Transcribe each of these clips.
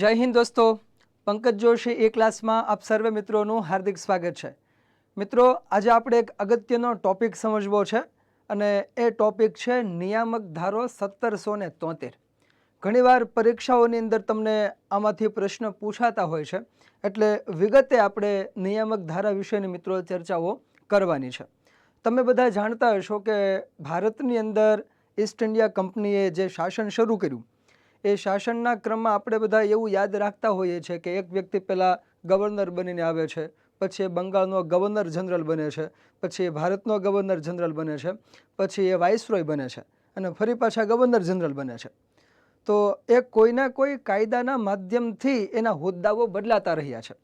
જય હિન્દ દોસ્તો. પંકજ જોશી એ ક્લાસમાં આપ સર્વે મિત્રોનું હાર્દિક સ્વાગત છે. મિત્રો, આજે આપણે એક અગત્યનો ટોપિક સમજવો છે અને એ ટોપિક છે નિયામક ધારો સત્તરસો ને તોતેર. ઘણીવાર પરીક્ષાઓની અંદર તમને આમાંથી પ્રશ્ન પૂછાતા હોય છે, એટલે વિગતે આપણે નિયામક ધારા વિશેની મિત્રો ચર્ચાઓ કરવાની છે. તમે બધા જાણતા હશો કે ભારતની અંદર ઈસ્ટ ઇન્ડિયા કંપનીએ જે શાસન શરૂ કર્યું એ શાસનના ક્રમમાં આપણે બધા એવું યાદ રાખતા હોઈએ છીએ કે એક વ્યક્તિ પહેલાં ગવર્નર બનીને આવે છે, પછી એ બંગાળનો ગવર્નર જનરલ બને છે, પછી એ ભારતનો ગવર્નર જનરલ બને છે, પછી એ વાઇસરોય બને છે અને ફરી પાછા ગવર્નર જનરલ બને છે. તો એ કોઈના કોઈ કાયદાના માધ્યમથી એના હોદ્દાઓ બદલાતા રહ્યા છે.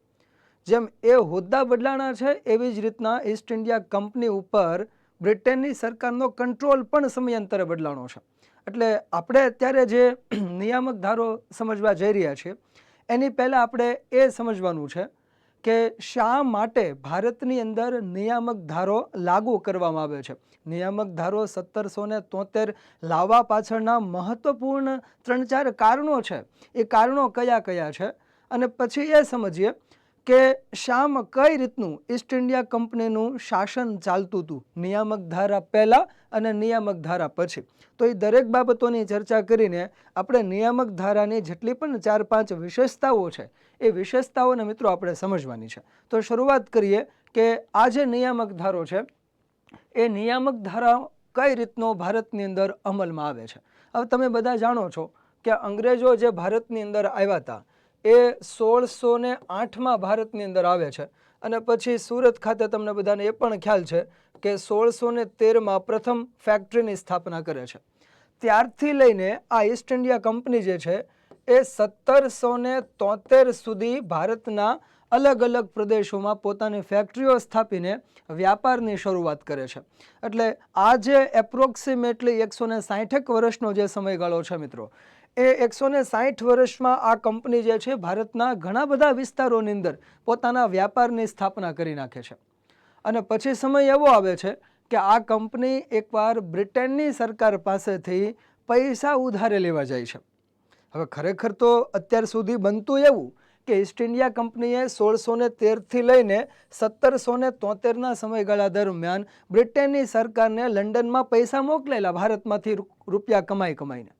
જેમ એ હોદ્દા બદલાણા છે, એવી જ રીતના ઈસ્ટ ઇન્ડિયા કંપની ઉપર બ્રિટનની સરકારનો કંટ્રોલ પણ સમયાંતરે બદલાણો છે. એટલે આપણે અત્યારે જે નિયામક ધારો સમજવા જઈ રહ્યા છીએ, એની પહેલાં આપણે એ સમજવાનું છે કે શા માટે ભારતની અંદર નિયામક ધારો લાગુ કરવામાં આવે છે? નિયામક ધારો સત્તરસો ને તોતેર લાવવા પાછળના મહત્વપૂર્ણ ત્રણ ચાર કારણો છે. એ કારણો કયા કયા છે? અને પછી એ સમજીએ કે શામ કઈ રીતનું ઈસ્ટ ઇન્ડિયા કંપનીનું શાસન ચાલતું હતું? નિયામક ધારા પહેલાં અને નિયામક ધારા પછી. તો એ દરેક બાબતોની ચર્ચા કરીને આપણે નિયામક ધારાની જેટલી પણ ચાર પાંચ વિશેષતાઓ છે, એ વિશેષતાઓને મિત્રો આપણે સમજવાની છે. તો શરૂઆત કરીએ કે આ જે નિયામક ધારો છે, એ નિયામક ધારા કઈ રીતનો ભારતની અંદર અમલમાં આવે છે? હવે તમે બધા જાણો છો કે અંગ્રેજો જે ભારતની અંદર આવ્યા હતા એ સોળસો ને આઠમાં ભારતની અંદર આવે છે. અને પછી સુરત ખાતે તમને બધાને એ પણ ખ્યાલ છે કે સોળસો ને તેરમાં પ્રથમ ફેક્ટરીની સ્થાપના કરે છે. ત્યારથી લઈને આ ઈસ્ટ ઇન્ડિયા કંપની જે છે, એ સત્તરસો ને તોતેર સુધી ભારતના અલગ અલગ પ્રદેશોમાં પોતાની ફેક્ટરીઓ સ્થાપીને વ્યાપારની શરૂઆત કરે છે. એટલે આ જે એપ્રોક્સિમેટલી એકસો ને સાઠેક વર્ષનો જે સમયગાળો છે મિત્રો એ એકસો ને સાઠ વર્ષમાં આ કંપની જે છે ભારતના ઘણા બધા વિસ્તારોની અંદર પોતાના વ્યાપારની સ્થાપના કરી નાખે છે. અને પછી સમય એવો આવે છે કે આ કંપની એકવાર બ્રિટનની સરકાર પાસેથી પૈસા ઉધારે લેવા જાય છે. હવે ખરેખર તો અત્યાર સુધી બનતું એવું કે ઈસ્ટ ઇન્ડિયા કંપનીએ સોળસો ને તેરથી લઈને સત્તરસો ને તોતેરના સમયગાળા દરમિયાન બ્રિટનની સરકારને લંડનમાં પૈસા મોકલેલા ભારતમાંથી રૂપિયા કમાઈ કમાઈને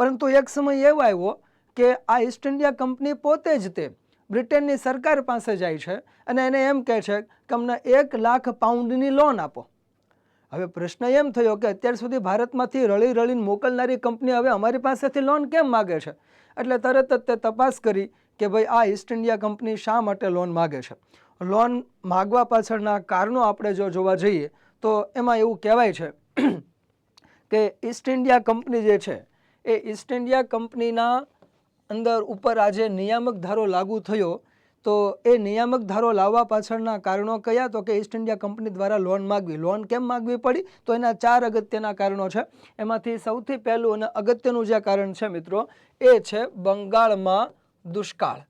પરંતુ એક સમય એવો આવ્યો કે આ ઈસ્ટ ઇન્ડિયા કંપની પોતે જ તે બ્રિટનની સરકાર પાસે જાય છે અને એને એમ કહે છે કે અમને એક લાખ પાઉન્ડની લોન આપો. હવે પ્રશ્ન એમ થયો કે અત્યાર સુધી ભારતમાંથી રળી રળીને મોકલનારી કંપની હવે અમારી પાસેથી લોન કેમ માગે છે? એટલે તરત જ તે તપાસ કરી કે ભાઈ, આ ઈસ્ટ ઇન્ડિયા કંપની શા માટે લોન માગે છે? લોન માગવા પાછળના કારણો આપણે જો જોવા જઈએ તો એમાં એવું કહેવાય છે કે ઈસ્ટ ઇન્ડિયા કંપની જે છે એ ઈસ્ટ ઇન્ડિયા કંપનીના અંદર ઉપર આજે નિયામક ધારો લાગુ થયો, તો એ નિયામક ધારો લાવવા પાછળના કારણો કયા? તો કે ઈસ્ટ ઇન્ડિયા કંપની દ્વારા લોન માગવી. લોન કેમ માગવી પડી? તો એના ચાર અગત્યના કારણો છે. એમાંથી સૌથી પહેલું અને અગત્યનું જે કારણ છે મિત્રો, એ છે બંગાળમાં દુષ્કાળ.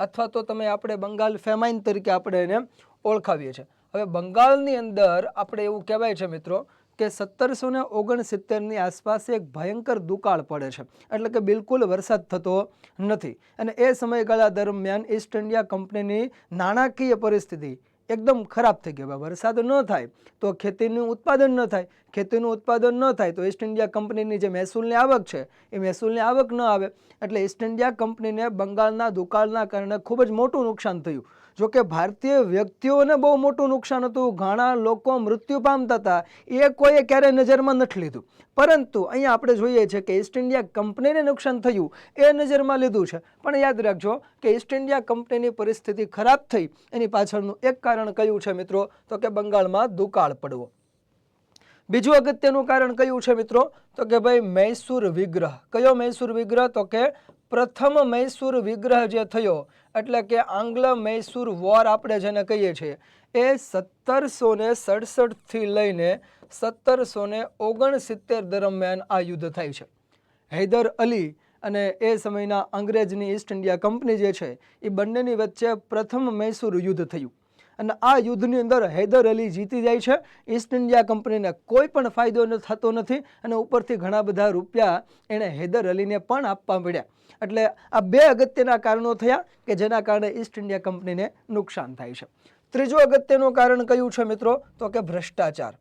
અથવા તો તમે આપણે બંગાળ ફેમાઇન તરીકે આપણે એને ઓળખાવીએ છીએ. હવે બંગાળની અંદર આપણે એવું કહેવાય છે મિત્રો કે સત્તરસો ને ઓગણસિત્તેરની આસપાસ એક ભયંકર દુકાળ પડે છે. એટલે કે બિલકુલ વરસાદ થતો નથી. અને એ સમયગાળા દરમિયાન ઈસ્ટ ઇન્ડિયા કંપનીની નાણાકીય પરિસ્થિતિ એકદમ ખરાબ થઈ ગઈ. વરસાદ ન થાય તો ખેતીનું ઉત્પાદન ન થાય. ખેતીનું ઉત્પાદન ન થાય તો ઈસ્ટ ઇન્ડિયા કંપનીની જે મહેસૂલની આવક છે, એ મહેસૂલની આવક ન આવે. એટલે ઈસ્ટ ઇન્ડિયા કંપનીને બંગાળના દુકાળના કારણે ખૂબ જ મોટું નુકસાન થયું. જો કે ભારતીય વ્યક્તિઓને બહુ મોટું નુકસાન હતું. ઘણા લોકો મૃત્યુ પામતા હતા. એ કોઈએ ક્યારેય નજરમાં નથી લીધું. પરંતુ અહીંયા આપણે જોઈએ છીએ કે ઈસ્ટ ઇન્ડિયા કંપનીને નુકસાન થયું. એ નજરમાં લીધું છે. પણ યાદ રાખજો કે ઈસ્ટ ઇન્ડિયા કંપનીની પરિસ્થિતિ ખરાબ થઈ. એની પાછળનું એક કારણ કયું છે મિત્રો? તો કે બંગાળમાં દુકાળ પડવો. બીજું અગત્યનું કારણ કયું છે મિત્રો? તો કે ભાઈ મૈસૂર વિગ્રહ. કયો મૈસૂર વિગ્રહ? તો કે પ્રથમ મૈસૂર વિગ્રહ જે થયો એટલે કે આંગ્લ મૈસૂર વોર આપણે જેને કહીએ છીએ, એ સત્તરસો ને સડસઠથી લઈને સત્તરસો ને ઓગણસિત્તેર દરમિયાન આ યુદ્ધ થાય છે. હૈદર અલી અને એ સમયના અંગ્રેજની ઈસ્ટ ઇન્ડિયા કંપની જે છે, એ બંનેની વચ્ચે પ્રથમ મૈસૂર યુદ્ધ થયું. અને આ યુદ્ધની અંદર હૈદર અલી જીતી જાય છે. ઈસ્ટ ઇન્ડિયા કંપનીને કોઈ પણ ફાયદો થતો નથી અને ઉપરથી ઘણા બધા રૂપિયા એણે હૈદર અલીને પણ આપવા પડ્યા એટલે આ બે અગત્યના કારણો થયા કે જેના કારણે ઈસ્ટ ઇન્ડિયા કંપનીને નુકસાન થાય છે. ત્રીજું અગત્યનું કારણ કયું છે મિત્રો? તો કે ભ્રષ્ટાચાર.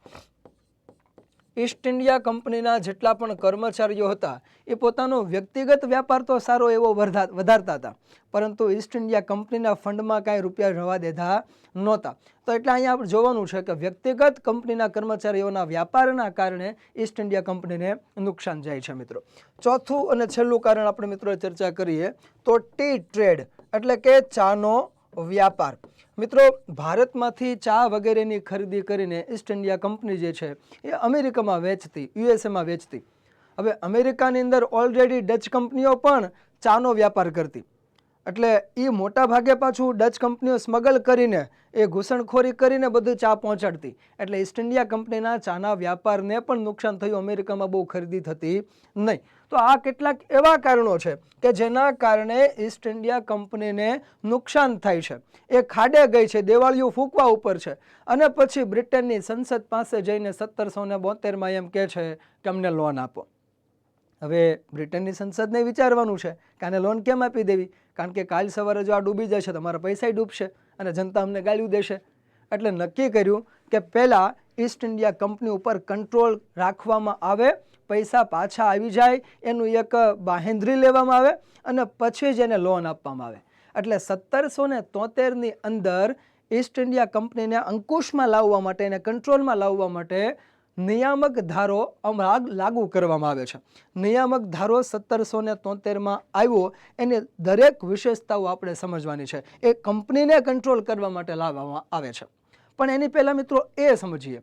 ઈસ્ટ ઇન્ડિયા કંપનીના જેટલા પણ કર્મચારીઓ હતા, એ પોતાનો વ્યક્તિગત વ્યાપાર તો સારો એવો વધા- વધારતા હતા. પરંતુ ઈસ્ટ ઇન્ડિયા કંપનીના ફંડમાં કાંઈ રૂપિયા રવા દેતા નહોતા. તો એટલે અહીંયા આપણે જોવાનું છે કે વ્યક્તિગત કંપનીના કર્મચારીઓના વ્યાપારના કારણે ઈસ્ટ ઇન્ડિયા કંપનીને નુકસાન જાય છે મિત્રો. ચોથું અને છેલ્લું કારણ આપણે મિત્રો ચર્ચા કરીએ, તો ટી ટ્રેડ એટલે કે ચાનો વ્યાપાર. મિત્રો, ભારતમાંથી ચા વગેરેની ખરીદી કરીને ઈસ્ટ ઇન્ડિયા કંપની જે છે, એ અમેરિકામાં વેચતી યુએસએમાં વેચતી. હવે અમેરિકાની અંદર ઓલરેડી ડચ કંપનીઓ પણ ચાનો વ્યાપાર કરતી. એટલે એ મોટા ભાગે પાછું ડચ કંપનીઓ સ્મગલ કરીને એ ઘૂસણખોરી કરીને બધું ચા પહોંચાડતી. એટલે ઈસ્ટ ઇન્ડિયા કંપનીના ચાના વ્યાપારને પણ નુકસાન થયું, અમેરિકામાં બહુ ખરીદી થતી નહીં. તો આ કેટલાક એવા કારણો છે કે જેના કારણે ઈસ્ટ ઇન્ડિયા કંપનીને નુકસાન થાય છે. એ ખાડે ગઈ છે દેવાળીઓ ફૂંકવા ઉપર છે. અને પછી બ્રિટનની સંસદ પાસે જઈને સત્તરસો ને બોતેરમાં એમ કહે છે કે અમને લોન આપો. હવે બ્રિટનની સંસદને વિચારવાનું છે કે આને લોન કેમ આપી દેવી? કારણ કે કાલ સવારે જો આ ડૂબી જશે તો મારા પૈસા ડૂબશે અને જનતા અમને ગાળ્યું દેશે. એટલે નક્કી કર્યું કે પહેલાં ઈસ્ટ ઇન્ડિયા કંપની ઉપર કંટ્રોલ રાખવામાં આવે, પૈસા પાછા આવી જાય, એનું એક બાહેંધરી લેવામાં આવે અને પછી જ એને લોન આપવામાં આવે. એટલે સત્તરસો ને તોતેરની અંદર ઈસ્ટ ઇન્ડિયા કંપનીને અંકુશમાં લાવવા માટે એને કંટ્રોલમાં લાવવા માટે નિયામક ધારો અમરાગ લાગુ કરવામાં આવે છે. નિયામક ધારો સત્તરસો ને તોતેરમાં આવ્યો, એની દરેક વિશેષતાઓ આપણે સમજવાની છે. એ કંપનીને કંટ્રોલ કરવા માટે લાવવામાં આવે છે. પણ એની પહેલાં મિત્રો એ સમજીએ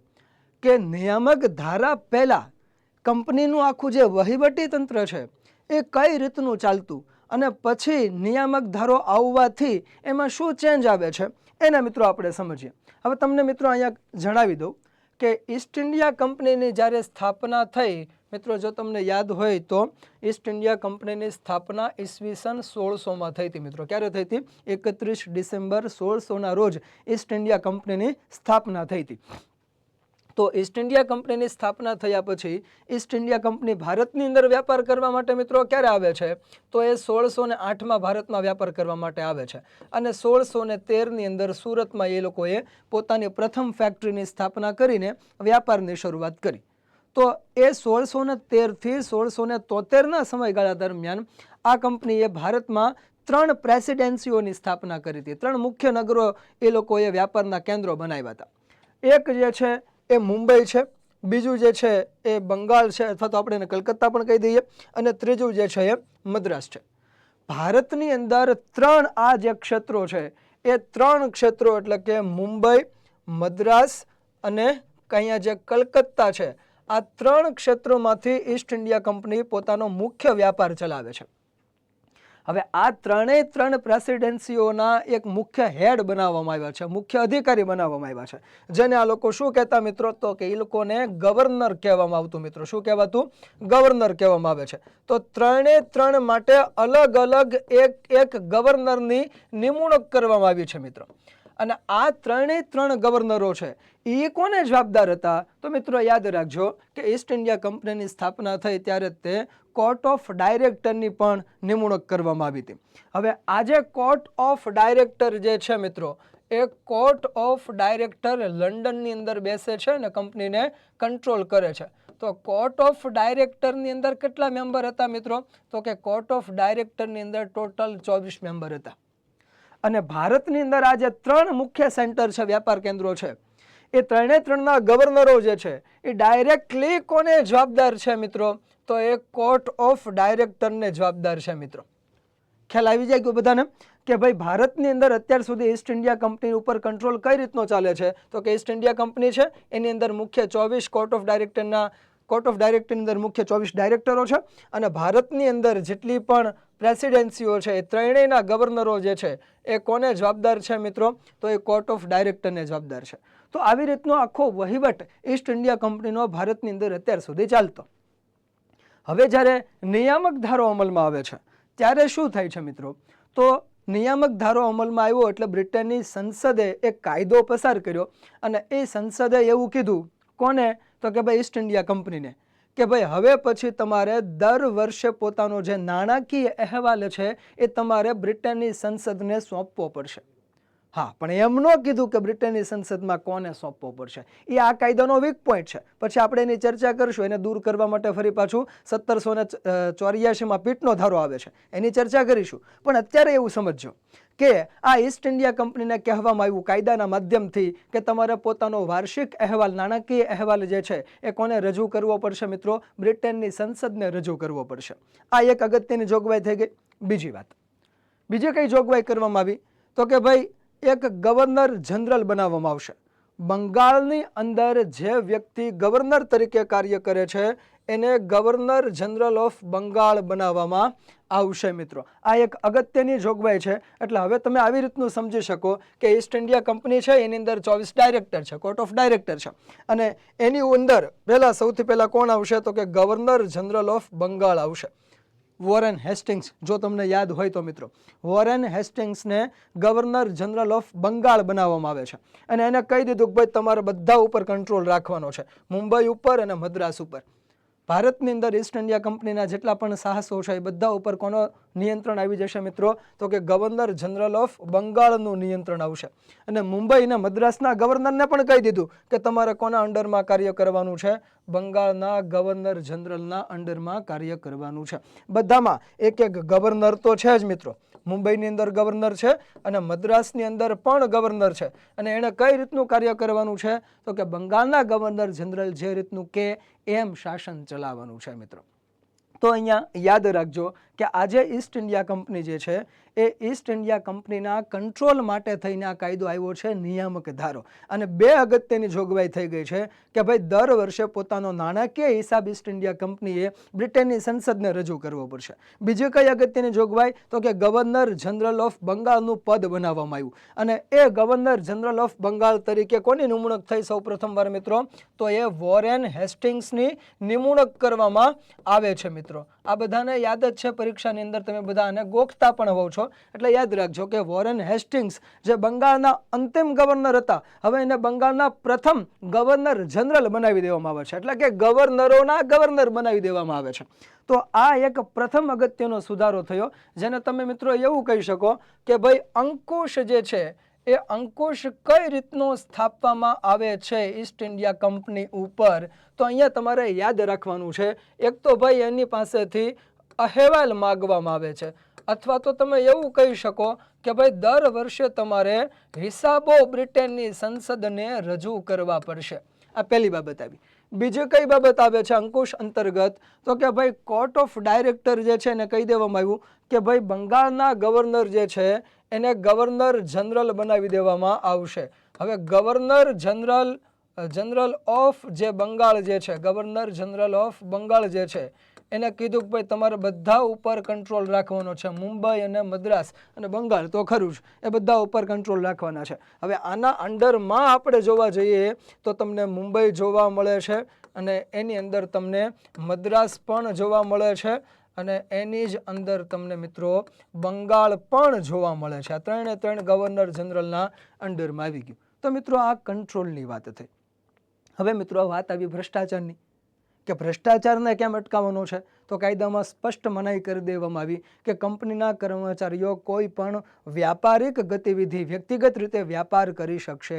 કે નિયામક ધારા પહેલાં કંપનીનું આખું જે વહીવટી તંત્ર છે, એ કઈ રીતનું ચાલતું અને પછી નિયામક ધારો આવવાથી એમાં શું ચેન્જ આવે છે, એના મિત્રો આપણે સમજીએ. હવે તમને મિત્રો અહીંયા જણાવી દઉં. કે ઈસ્ટ ઇન્ડિયા કંપનીની જ્યારે સ્થાપના થઈ, મિત્રો, જો તમને યાદ હોય તો ઈસ્ટ ઇન્ડિયા કંપનીની સ્થાપના ઈસવીસન સોળસોમાં થઈ હતી, મિત્રો. ક્યારે થઈ હતી? એકત્રીસ ડિસેમ્બર સોળસોના રોજ ઈસ્ટ ઇન્ડિયા કંપનીની સ્થાપના થઈ હતી. તો ઈસ્ટ ઇન્ડિયા કંપનીની સ્થાપના થયા પછી ઈસ્ટ ઇન્ડિયા કંપની ભારતની અંદર વ્યાપાર કરવા માટે મિત્રો ક્યારે આવે છે? તો એ સોળસો ને આઠમાં ભારતમાં વ્યાપાર કરવા માટે આવે છે. અને સોળસો ને તેરની અંદર સુરતમાં એ લોકોએ પોતાની પ્રથમ ફેક્ટરીની સ્થાપના કરીને વ્યાપારની શરૂઆત કરી. તો એ સોળસો ને તેરથી સોળસો ને તોતેરના સમયગાળા દરમિયાન આ કંપનીએ ભારતમાં ત્રણ પ્રેસિડેન્સીઓની સ્થાપના કરી હતી. ત્રણ મુખ્ય નગરો એ લોકોએ વ્યાપારના કેન્દ્રો બનાવ્યા હતા. એક જે છે એ મુંબઈ છે, બીજું જે છે એ બંગાળ છે, અથવા તો આપણે એને કલકત્તા પણ કહી દઈએ, અને ત્રીજું જે છે એ મદ્રાસ છે. ભારતની અંદર ત્રણ આ જે ક્ષેત્રો છે, એ ત્રણ ક્ષેત્રો એટલે કે મુંબઈ, મદ્રાસ અને અહીંયા જે કલકત્તા છે, આ ત્રણ ક્ષેત્રોમાંથી ઈસ્ટ ઇન્ડિયા કંપની પોતાનો મુખ્ય વ્યાપાર ચલાવે છે. હવે આ ત્રણેય ત્રણ પ્રેસિડેન્સીઓના એક મુખ્ય હેડ બનાવવામાં આવ્યા છે, મુખ્ય અધિકારી બનાવવામાં આવ્યા છે. જેને આ લોકો શું કહેતા મિત્રો? તો કે એ લોકોને ગવર્નર કહેવામાં આવતું મિત્રો. શું કહેવાતું? ગવર્નર કહેવામાં આવે છે. તો ત્રણે ત્રણ માટે અલગ અલગ એક એક ગવર્નરની નિમણૂક કરવામાં આવી છે મિત્રો. અને આ ત્રણેય ત્રણ ગવર્નરો છે એ કોને જવાબદાર હતા? તો મિત્રો યાદ રાખજો કે ઈસ્ટ ઇન્ડિયા કંપનીની સ્થાપના થઈ ત્યારે તે કોર્ટ ઓફ ડાયરેક્ટરની પણ નિમણૂક કરવામાં આવી હતી. હવે આજે કોર્ટ ઓફ ડાયરેક્ટર જે છે મિત્રો, એ કોર્ટ ઓફ ડાયરેક્ટર લંડનની અંદર બેસે છે અને કંપનીને કંટ્રોલ કરે છે. તો કોર્ટ ઓફ ડાયરેક્ટરની અંદર કેટલા મેમ્બર હતા મિત્રો? તો કે કોર્ટ ઓફ ડાયરેક્ટરની અંદર ટોટલ ચોવીસ મેમ્બર હતા. અને ભારતની અંદર આજે ત્રણ મુખ્ય સેન્ટર છે, વ્યાપાર કેન્દ્રો છે. એ ત્રણે ત્રણના ગવર્નરો જે છે, એ ડાયરેક્ટલી કોને જવાબદાર છે મિત્રો? તો એ કોર્ટ ઓફ ડાયરેક્ટરને જવાબદાર છે મિત્રો. ખ્યાલ આવી જાય ગયો બધાને? કે ભાઈ ભારતની અંદર અત્યાર સુધી ઈસ્ટ ઇન્ડિયા કંપની ઉપર કંટ્રોલ કઈ રીતનો ચાલે છે? તો કે ઈસ્ટ ઇન્ડિયા કંપની છે, એની અંદર મુખ્ય ચોવીસ કોર્ટ ઓફ ડાયરેક્ટરના, કોર્ટ ઓફ ડાયરેક્ટરની અંદર મુખ્ય ચોવીસ ડાયરેક્ટરો છે અને ભારતની અંદર જેટલી પણ પ્રેસિડેન્સીઓ છે, એ ત્રણેયના ગવર્નરો જે છે, એ કોને જવાબદાર છે મિત્રો? તો એ કોર્ટ ઓફ ડાયરેક્ટરને જવાબદાર છે. તો આવી રીતનો આખો વહીવટ ઈસ્ટ ઇન્ડિયા કંપનીનો ભારતની અંદર અત્યાર સુધી ચાલતો. હવે જ્યારે નિયામક ધારો અમલમાં આવે છે, ત્યારે શું થાય છે મિત્રો? તો નિયામક ધારો અમલમાં આવ્યો એટલે બ્રિટનની સંસદે એક કાયદો પસાર કર્યો અને એ સંસદે એવું કીધું, કોને? તો કે ભાઈ ઈસ્ટ ઇન્ડિયા કંપનીને કે ભાઈ હવે પછી તમારે દર વર્ષે પોતાનો જે નાણાકીય અહેવાલ છે એ તમારે બ્રિટનની સંસદને સોંપવો પડશે. હા, પણ એમ ન કીધું કે બ્રિટનની સંસદમાં કોને સોંપવો પડશે. એ આ કાયદાનો વીક પોઈન્ટ છે. પછી આપણે એની ચર્ચા કરીશું, એને દૂર કરવા માટે ફરી પાછું સત્તરસો ને ચોર્યાસીમાં પીટનો ધારો આવે છે. એની ચર્ચા કરીશું. પણ અત્યારે એવું સમજજો કે આ ઈસ્ટ ઇન્ડિયા કંપનીને કહેવામાં આવ્યું કાયદાના માધ્યમથી કે તમારે પોતાનો વાર્ષિક અહેવાલ, નાણાકીય અહેવાલ જે છે, એ કોને રજૂ કરવો પડશે મિત્રો? બ્રિટનની સંસદને રજૂ કરવો પડશે. આ એક અગત્યની જોગવાઈ થઈ ગઈ. બીજી વાત. બીજી કઈ જોગવાઈ કરવામાં આવી? તો કે ભાઈ એક ગવર્નર જનરલ બનાવવામાં આવશે. બંગાળની અંદર જે વ્યક્તિ ગવર્નર તરીકે કાર્ય કરે છે, એને ગવર્નર જનરલ ઓફ બંગાળ બનાવવામાં આવશે મિત્રો. આ એક અગત્યની જોગવાઈ છે. એટલે હવે તમે આવી રીતનું સમજી શકો કે ઈસ્ટ ઇન્ડિયા કંપની છે, એની અંદર ચોવીસ ડાયરેક્ટર છે કોર્ટ ઓફ ડાયરેક્ટર છે. અને એની અંદર પહેલાં સૌથી પહેલાં કોણ આવશે? તો કે ગવર્નર જનરલ ઓફ બંગાળ આવશે. Warren Hastings. જો તમને યાદ હોય તો મિત્રો, વોરેન હેસ્ટિંગ્સને ગવર્નર જનરલ ઓફ બંગાળ બનાવવામાં આવે છે. અને એને કહી દીધું કે ભાઈ તમારે બધા ઉપર કંટ્રોલ રાખવાનો છે. મુંબઈ ઉપર અને મદ્રાસ ઉપર. ભારતની અંદર ઈસ્ટ ઇન્ડિયા કંપનીના જેટલા પણ સાહસો છે એ બધા ઉપર કોનો નિયંત્રણ આવી જશે મિત્રો? તો કે ગવર્નર જનરલ ઓફ બંગાળનું નિયંત્રણ આવશે. અને મુંબઈ અને મદ્રાસના ગવર્નરને પણ કહી દીધું કે તમારે કોના અંડરમાં કાર્ય કરવાનું છે? બંગાળના ગવર્નર જનરલના અંડરમાં કાર્ય કરવાનું છે. બધામાં એક એક ગવર્નર તો છે જ મિત્રો. મુંબઈની અંદર ગવર્નર છે અને મદ્રાસની અંદર પણ ગવર્નર છે. અને એણે કઈ રીતનું કાર્ય કરવાનું છે? તો કે બંગાળના ગવર્નર જનરલ જે રીતનું કે એમ શાસન ચલાવવાનું છે મિત્રો. તો અહીંયા યાદ રાખજો કે આજે ઈસ્ટ ઇન્ડિયા કંપની જે છે એ ઈસ્ટ ઇન્ડિયા કંપનીના કંટ્રોલ માટે થઈને આ કાયદો આવ્યો છે, નિયામક ધારો. અને બે અગત્યની જોગવાઈ થઈ ગઈ છે કે ભાઈ દર વર્ષે પોતાનો નાણાકીય હિસાબ ઈસ્ટ ઇન્ડિયા કંપનીએ બ્રિટનની સંસદને રજૂ કરવો પડશે. બીજી કઈ અગત્યની જોગવાઈ? તો કે ગવર્નર જનરલ ઓફ બંગાળનું પદ બનાવવામાં આવ્યું. અને એ ગવર્નર જનરલ ઓફ બંગાળ તરીકે કોની નિમણૂક થઈ સૌ પ્રથમવાર મિત્રો? તો એ વોરેન હેસ્ટિંગ્સની નિમણૂક કરવામાં આવે છે મિત્રો. આ બધાને યાદ જ છે પરીક્ષાની અંદર તમે બધા આને ગોખતા પણ હોવ છો. એટલે યાદ રાખજો કે વોરેન હેસ્ટિંગ્સ જે બંગાળના અંતિમ ગવર્નર હતા, હવે એને બંગાળના પ્રથમ ગવર્નર જનરલ બનાવી દેવામાં આવે છે. એટલે કે ગવર્નરોના ગવર્નર બનાવી દેવામાં આવે છે. તો આ એક પ્રથમ અગત્યનો સુધારો થયો, જેને તમે મિત્રો એવું કહી શકો કે ભાઈ અંકુશ જે છે, એ અંકુશ કઈ રીતનો સ્થાપવામાં આવે છે ઈસ્ટ ઇન્ડિયા કંપની ઉપર? તો અહીંયા તમારે યાદ રાખવાનું છે. એક તો ભાઈ એની પાસેથી અહેવાલ માગવામાં આવે છે. અથવા તો તમે એવું કહી શકો કે ભાઈ, દર વર્ષે તમારે હિસાબો બ્રિટનની સંસદને રજૂ કરવા પડશે. આ પહેલી બાબત આવી. બીજી કઈ બાબત આવે છે અંકુશ અંતર્ગત? તો કે ભાઈ કોર્ટ ઓફ ડાયરેક્ટર જે છે એને કહી દેવામાં આવ્યું કે ભાઈ, બંગાળના ગવર્નર જે છે એને ગવર્નર જનરલ બનાવી દેવામાં આવશે. હવે ગવર્નર જનરલ જનરલ ઓફ જે બંગાળ જે છે, ગવર્નર જનરલ ઓફ બંગાળ જે છે, એને કીધું કે ભાઈ તમારે બધા ઉપર કંટ્રોલ રાખવાનો છે, મુંબઈ અને મદ્રાસ અને બંગાળ તો ખરું જ, એ બધા ઉપર કંટ્રોલ રાખવાના છે. હવે આના અંડરમાં આપણે જોવા જઈએ તો તમને મુંબઈ જોવા મળે છે અને એની અંદર તમને મદ્રાસ પણ જોવા મળે છે અને એની જ અંદર તમને મિત્રો બંગાળ પણ જોવા મળે છે. આ ત્રણે ત્રણ ગવર્નર જનરલના અંડરમાં આવી ગયું. તો મિત્રો આ કંટ્રોલની વાત થઈ. હવે મિત્રો વાત આવી ભ્રષ્ટાચારની કે ભ્રષ્ટાચારને કેમ અટકાવવાનો છે? તો કાયદામાં સ્પષ્ટ મનાઈ કરી દેવામાં આવી કે કંપનીના કર્મચારીઓ કોઈ પણ વ્યાપારિક ગતિવિધિ વ્યક્તિગત રીતે વ્યાપાર કરી શકશે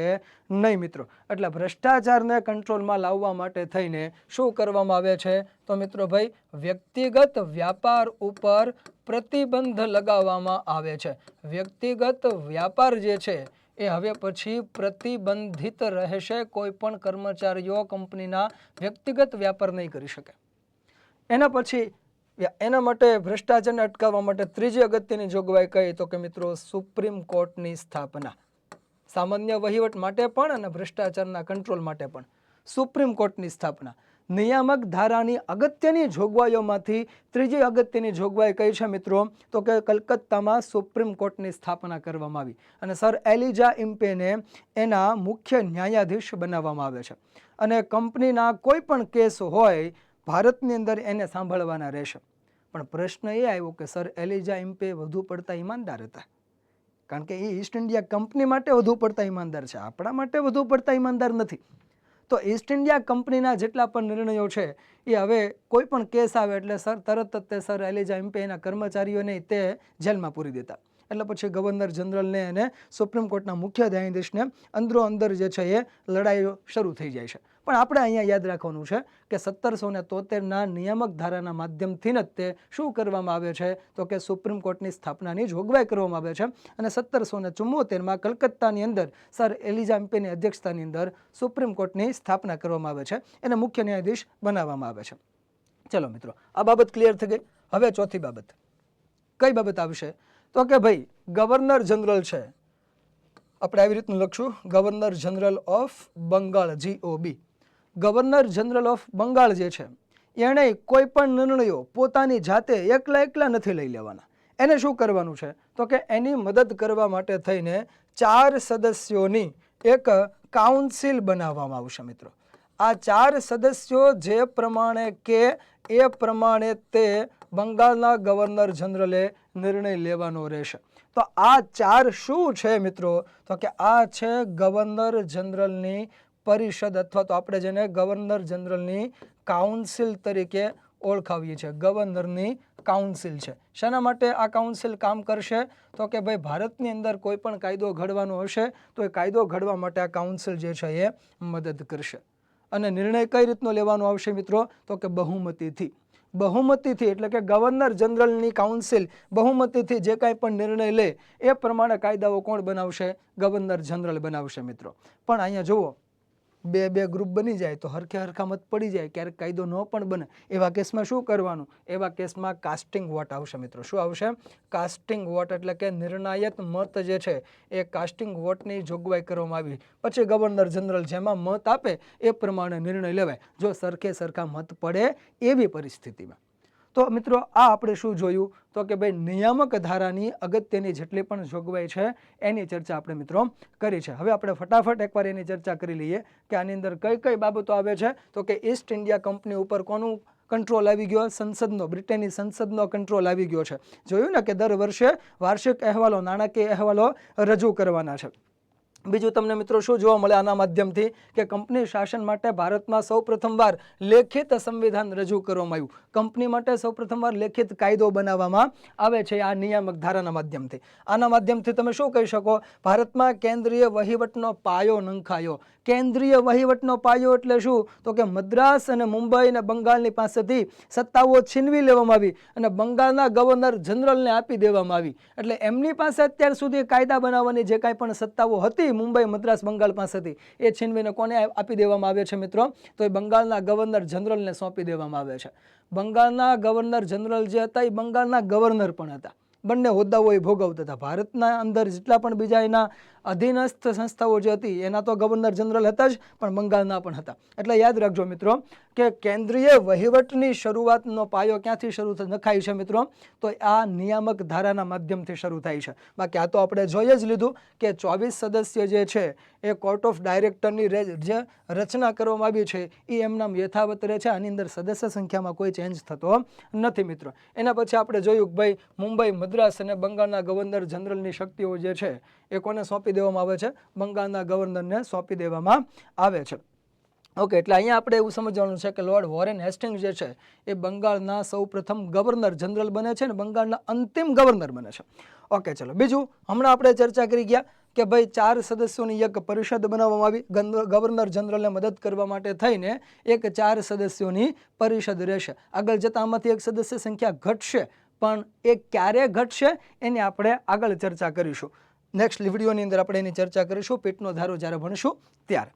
નહીં મિત્રો. એટલે ભ્રષ્ટાચારને કંટ્રોલમાં લાવવા માટે થઈને શું કરવામાં આવે છે? તો મિત્રો ભાઈ, વ્યક્તિગત વ્યાપાર ઉપર પ્રતિબંધ લગાવવામાં આવે છે. વ્યક્તિગત વ્યાપાર જે છે એ હવે પછી પ્રતિબંધિત રહેશે. કોઈ પણ કર્મચારીઓ કંપનીના વ્યક્તિગત વ્યાપાર નહીં કરી શકે. એના પછી એના માટે ભ્રષ્ટાચારને અટકાવવા માટે ત્રીજી અગત્યની જોગવાઈ કહી તો કે મિત્રો સુપ્રીમ કોર્ટની સ્થાપના. સામાન્ય વહીવટ માટે પણ અને ભ્રષ્ટાચારના કંટ્રોલ માટે પણ. સુપ્રીમ કોર્ટની સ્થાપના. નિયામક ધારાની અગત્યની જોગવાઈઓમાંથી ત્રીજી અગત્યની જોગવાઈ કઈ છે મિત્રો? તો કે કલકત્તામાં સુપ્રીમ કોર્ટની સ્થાપના કરવામાં આવી અને સર એલિજા ઇમ્પેને એના મુખ્ય ન્યાયાધીશ બનાવવામાં આવે છે. અને કંપનીના કોઈ પણ કેસ હોય, ભારતની અંદર એને સાંભળવાના રહેશે. પણ પ્રશ્ન એ આવ્યો કે સર એલિજા ઇમ્પે વધુ પડતા ઈમાનદાર હતા? કારણ કે એ ઈસ્ટ ઇન્ડિયા કંપની માટે વધુ પડતા ઈમાનદાર છે. આપણા માટે વધુ પડતા ઈમાનદાર નથી. તો ઈસ્ટ ઇન્ડિયા કંપનીના જેટલા પણ નિર્ણયો છે, એ હવે કોઈ પણ કેસ આવે એટલે સર તરત જ તે સર એલિજા એમ્પેના કર્મચારીઓને તે જેલમાં પૂરી દેતા. એટલે પછી ગવર્નર જનરલને અને સુપ્રીમ કોર્ટના મુખ્ય ન્યાયાધીશને અંદરો અંદર જે છે એ લડાઈઓ શરૂ થઈ જાય છે. પણ આપણે અહીંયા યાદ રાખવાનું છે કે સત્તરસો ને તોતેરના નિયામક ધારાના માધ્યમથી જ તે શું કરવામાં આવે છે? તો કે સુપ્રીમ કોર્ટની સ્થાપનાની જોગવાઈ કરવામાં આવે છે. અને સત્તરસો ને ચુમ્મોતેરમાં કલકત્તાની અંદર સર એલિઝા એમ્પેની અધ્યક્ષતાની અંદર સુપ્રીમ કોર્ટની સ્થાપના કરવામાં આવે છે. એને મુખ્ય ન્યાયાધીશ બનાવવામાં આવે છે. ચલો મિત્રો, આ બાબત ક્લિયર થઈ ગઈ? હવે ચોથી બાબત. કઈ બાબત આવશે? તો કે ભાઈ, ગવર્નર જનરલ છે. આપણે આવી રીતનું લખશું. Governor general of Bengal GOB governor general of Bengal જે છે, એણે કોઈ પણ નિર્ણયો પોતાની જાતે એકલા એકલા નથી લઈ લેવાના. એને શું કરવાનું છે? તો કે એની મદદ કરવા માટે થઈને ચાર સદસ્યોની એક કાઉન્સિલ બનાવવામાં આવશે મિત્રો. આ ચાર સદસ્યો જે પ્રમાણે કે એ પ્રમાણે તે બંગાળના ગવર્નર જનરલે નિર્ણય લેવાનો રહેશે. તો આ ચાર શું છે મિત્રો? તો કે આ છે ગવર્નર જનરલની પરિષદ અથવા તો આપણે જેને ગવર્નર જનરલની કાઉન્સિલ તરીકે ઓળખાવીએ છીએ. ગવર્નરની કાઉન્સિલ છે. શાના માટે આ કાઉન્સિલ કામ કરશે? તો કે ભાઈ ભારતની અંદર કોઈ પણ કાયદો ઘડવાનો હશે, તો એ કાયદો ઘડવા માટે આ કાઉન્સિલ જે છે એ મદદ કરશે. અને નિર્ણય કઈ રીતનો લેવાનો આવશે મિત્રો? તો કે બહુમતીથી. બહુમતીથી એટલે કે ગવર્નર જનરલની કાઉન્સિલ બહુમતીથી જે કાંઈ પણ નિર્ણય લે, એ પ્રમાણે કાયદાઓ કોણ બનાવશે? ગવર્નર જનરલ બનાવશે મિત્રો. પણ અહીંયા જુઓ બે બે ગ્રુપ બની જાય તો હરખે હરખામત પડી જાય, ક્યારેક કાયદો ન પણ બને. એવા કેસમાં શું કરવાનું? એવા કેસમાં કાસ્ટિંગ વોટ આવશે મિત્રો. શું આવશે? કાસ્ટિંગ વોટ એટલે કે નિર્ણાયક મત જે છે, એ કાસ્ટિંગ વોટની જોગવાઈ કરવામાં આવી. પછી ગવર્નર જનરલ જેમાં મત આપે, એ પ્રમાણે નિર્ણય લેવાય. જો સરખે સરખા મત પડે એવી પરિસ્થિતિમાં. તો મિત્રો આ આપણે શું જોયું? તો કે ભાઈ નિયામક ધારાની અગત્યની જેટલી પણ જોગવાઈ છે, એની ચર્ચા આપણે મિત્રો કરી છે. હવે આપણે ફટાફટ એકવાર એની ચર્ચા કરી લઈએ કે આની અંદર કઈ કઈ બાબતો આવે છે. તો કે ઈસ્ટ ઇન્ડિયા કંપની ઉપર કોનું કંટ્રોલ આવી ગયો? સંસદનો, બ્રિટનની સંસદનો કંટ્રોલ આવી ગયો છે. જોયું ને કે દર વર્ષે વાર્ષિક અહેવાલો, નાણાકીય અહેવાલો રજૂ કરવાના છે. બીજું તમને મિત્રો શું જોવા મળે આના માધ્યમથી કે કંપની શાસન માટે ભારતમાં સૌ પ્રથમવાર લેખિત સંવિધાન રજૂ કરવામાં આવ્યું. કંપની માટે સૌ પ્રથમવાર લેખિત કાયદો બનાવવામાં આવે છે આ નિયામક ધારાના માધ્યમથી. આના માધ્યમથી તમે શું કહી શકો? ભારતમાં કેન્દ્રીય વહીવટનો પાયો નંખાયો. કેન્દ્રીય વહીવટનો પાયો એટલે શું? તો કે મદ્રાસ અને મુંબઈ અને બંગાળની પાસેથી સત્તાઓ છીનવી લેવામાં આવી અને બંગાળના ગવર્નર જનરલને આપી દેવામાં આવી. એટલે એમની પાસે અત્યાર સુધી કાયદા બનાવવાની જે કાંઈ પણ સત્તાઓ હતી મુંબઈ મદ્રાસ બંગાળ પાસેથી. એ છીનવીને કોને આપી દેવામાં આવે છે મિત્રો? તો એ બંગાળના ગવર્નર જનરલને સોંપી દેવામાં આવે છે. બંગાળના ગવર્નર જનરલ જે હતા, એ બંગાળના ગવર્નર પણ હતા. બંને હોદ્દાઓ એ ભોગવતા હતા. ભારતના અંદર જેટલા પણ બીજા એના અધીનસ્થ સંસ્થાઓ જે હતી, એના તો ગવર્નર જનરલ હતા જ, પણ બંગાળના પણ હતા. એટલે યાદ રાખજો મિત્રો, કે કેન્દ્રીય વહીવટની શરૂઆતનો પાયો ક્યાંથી શરૂ નખાય છે મિત્રો? તો આ નિયામક ધારાના માધ્યમથી શરૂ થાય છે. બાકી આ તો આપણે જોઈ જ લીધું કે ચોવીસ સદસ્ય જે છે, એ કોર્ટ ઓફ ડાયરેક્ટરની જે રચના કરવામાં આવી છે એ એમના યથાવત રહે છે. આની અંદર સદસ્ય સંખ્યામાં કોઈ ચેન્જ થતો નથી મિત્રો. એના પછી આપણે જોયું કે ભાઈ મુંબઈ, મદ્રાસ અને બંગાળના ગવર્નર જનરલની શક્તિઓ જે છે, એ કોને સોંપી દેવામાં આવે છે. બંગાળના ગવર્નરને સોંપી દેવામાં આવે છે. ઓકે એટલે અહીંયા આપણે એવું સમજવાનું છે કે લોર્ડ વોરેન હેસ્ટિંગ જે છે, એ બંગાળના સૌપ્રથમ ગવર્નર જનરલ બને છે અને બંગાળના અંતિમ ગવર્નર બને છે. ઓકે ચલો, બીજું હમણાં આપણે ચર્ચા કરી ગયા કે ભાઈ ચાર સદસ્યોની એક પરિષદ બનાવવામાં આવી. ગવર્નર જનરલને મદદ કરવા માટે થઈને એક ચાર સદસ્યોની પરિષદ રહેશે. આગળ જતાં આમાંથી એક સદસ્ય સંખ્યા ઘટશે, પણ એ ક્યારે ઘટશે એની આપણે આગળ ચર્ચા કરીશું. નેક્સ્ટ વિડીયોની અંદર આપણે એની ચર્ચા કરીશું, પેટનો ધારો જ્યારે ભણશું ત્યારે.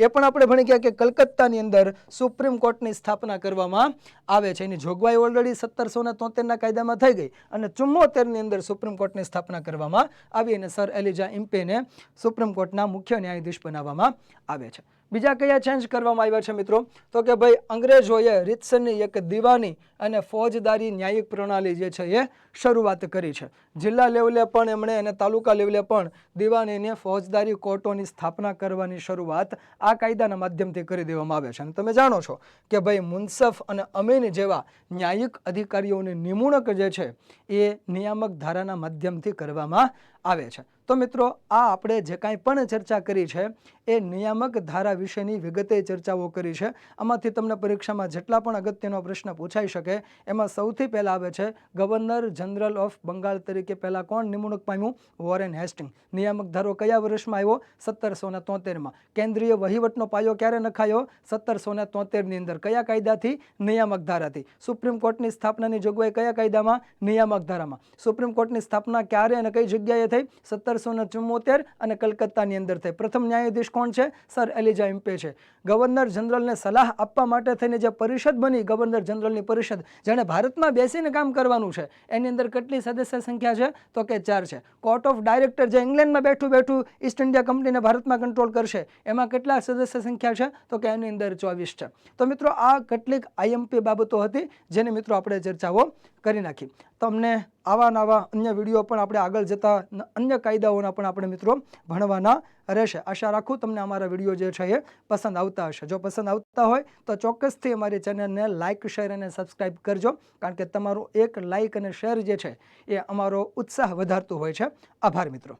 એ પણ આપણે ભણી ગયા કે કલકત્તાની અંદર સુપ્રીમ કોર્ટની સ્થાપના કરવામાં આવે છે. એની જોગવાઈ ઓલરેડી સત્તરસો ને તોતેરના કાયદામાં થઈ ગઈ અને ચુમ્મોતેરની અંદર સુપ્રીમ કોર્ટની સ્થાપના કરવામાં આવી અને સર એલિજા ઇમ્પેને સુપ્રીમ કોર્ટના મુખ્ય ન્યાયાધીશ બનાવવામાં આવે છે. બીજા કયા ચેન્જ કરવામાં આવ્યા છે મિત્રો? તો કે ભાઈ અંગ્રેજોએ રીતસરની એક દીવાની અને ફોજદારી ન્યાયિક પ્રણાલી જે છે એ શરૂઆત કરી છે. જિલ્લા લેવલે પણ એમણે અને તાલુકા લેવલે પણ દીવાનીને ફોજદારી કોર્ટોની સ્થાપના કરવાની શરૂઆત આ કાયદાના માધ્યમથી કરી દેવામાં આવે છે. અને તમે જાણો છો કે ભાઈ મુનસફ અને અમીન જેવા ન્યાયિક અધિકારીઓની નિમણૂક જે છે એ નિયામક ધારાના માધ્યમથી કરવામાં આવે છે. તો મિત્રો, આ આપણે જે કાંઈ પણ ચર્ચા કરી છે એ નિયામક ધારા વિશેની વિગતે ચર્ચાઓ કરી છે. આમાંથી તમને પરીક્ષામાં જેટલા પણ અગત્યનો પ્રશ્ન પૂછાઈ શકે, એમાં સૌથી પહેલાં આવે છે ગવર્નર જનરલ ઓફ બંગાળ તરીકે પહેલાં કોણ નિમણૂક પામ્યું? Warren Hastings. નિયામક ધારો કયા વર્ષમાં આવ્યો? સત્તરસો ને તોતેરમાં. કેન્દ્રીય વહીવટનો પાયો ક્યારે નખાયો? સત્તરસો ને તોતેરની અંદર. કયા કાયદાથી? નિયામક ધારાથી. સુપ્રીમ કોર્ટની સ્થાપનાની જોગવાઈ કયા કાયદામાં? નિયામક ધારામાં. સુપ્રીમ કોર્ટની સ્થાપના ક્યારે અને કઈ જગ્યાએ થઈ? સત્તરસો ને ચુમ્મોતેર અને કલકત્તાની અંદર થઈ. પ્રથમ ન્યાયાધીશ કોણ છે? સર એલિજા ઇમ્પે છે. ગવર્નર જનરલને સલાહ આપવા માટે થઈને જે પરિષદ બની ગવર્નર જનરલની પરિષદ, જેણે ભારતમાં બેસીને કામ કરવાનું છે, એની અંદર કેટલી સદસ્ય સંખ્યા છે? તો કે ચાર છે. કોર્ટ ઓફ ડાયરેક્ટર જે ઇંગ્લેન્ડમાં બેઠું બેઠું ઈસ્ટ ઇન્ડિયા કંપનીને ભારતમાં કંટ્રોલ કરશે, એમાં કેટલા સદસ્ય સંખ્યા છે? તો કે એની અંદર ચોવીસ છે. તો મિત્રો, આ કેટલીક આઈએમપી બાબતો હતી, જેની મિત્રો આપણે ચર્ચાઓ કરી નાખી. તમને આવા નવા અન્ય વીડિયો પણ આપણે આગળ જતા અન્ય કાયદાઓના પણ આપણે મિત્રો ભણવાના રહેશે. આશા રાખું તમને અમારા વીડિયો જે છે એ પસંદ આવતા હશે. જો પસંદ આવતા હોય તો ચોક્કસથી અમારી ચેનલને લાઇક શેર અને સબસ્ક્રાઈબ કરજો. કારણ કે તમારું એક લાઇક અને શેર જે છે એ અમારો ઉત્સાહ વધારતું હોય છે. આભાર મિત્રો.